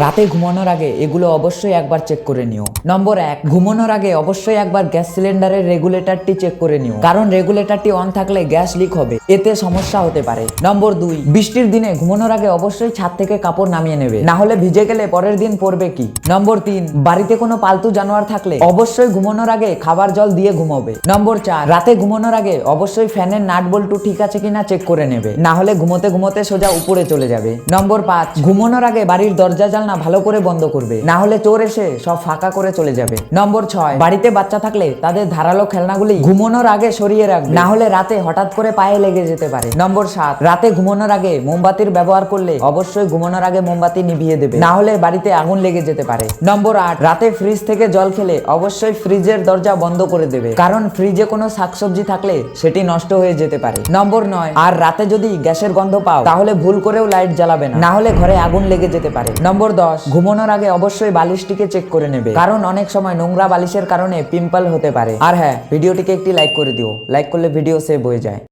রাতে ঘুমানোর আগে এগুলো অবশ্যই একবার চেক করে নিও। নম্বর এক, ঘুমানোর আগে অবশ্যই একবার গ্যাস সিলিন্ডারের রেগুলেটরটি চেক করে নিও। কারণ রেগুলেটরটি অন থাকলে গ্যাস লিক হবে, এতে সমস্যা হতে পারে। নম্বর দুই, বৃষ্টির দিনে ঘুমানোর আগে অবশ্যই ছাদ থেকে কাপড় নামিয়ে নেবে। না হলে ভিজে গেলে পরের দিন পরবে কি? নম্বর তিন, বাড়িতে কোনো পালতু জানোয়ার থাকলে অবশ্যই ঘুমানোর আগে খাবার জল দিয়ে ঘুমাবে। নম্বর চার, রাতে ঘুমানোর আগে অবশ্যই ফ্যানের নাট বল্টু ঠিক আছে কিনা চেক করে নেবে। না হলে ঘুমোতে ঘুমোতে সোজা উপরে চলে যাবে। নম্বর পাঁচ, ঘুমানোর আগে বাড়ির দরজা জানলা ভালো করে বন্ধ করবে। না হলে চোর এসে সব ফাঁকা করে চলে যাবে। নম্বর ছয়, বাড়িতে বাচ্চা থাকলে তাদের ধারালো খেলনাগুলি ঘুমানোর আগে সরিয়ে রাখবে। না হলে রাতে হঠাৎ করে পায়ে লেগে যেতে পারে। নম্বর সাত, রাতে ঘুমানোর আগে মোমবাতির ব্যবহার করলে অবশ্যই ঘুমানোর আগে মোমবাতি নিভিয়ে দেবে। না হলে বাড়িতে আগুন লেগে যেতে পারে। নম্বর আট, রাতে ফ্রিজ থেকে জল খেলে অবশ্যই ফ্রিজের দরজা বন্ধ করে দেবে। কারণ ফ্রিজে কোনো শাকসবজি থাকলে সেটি নষ্ট হয়ে যেতে পারে। নম্বর নয়, আর রাতে যদি গ্যাসের গন্ধ পাও, তাহলে ভুল করেও লাইট জ্বালাবে না হলে ঘরে আগুন লেগে যেতে পারে। নম্বর দশ ঘুমানোর আগে অবশ্যই বালিশটিকে চেক করে নেবে। কারণ অনেক সময় নোংরা বালিশের কারণে পিম্পল হতে পারে। আর হ্যাঁ ভিডিওটিকে একটি লাইক করে দিও। লাইক করলে ভিডিও সেভ হয়ে যায়।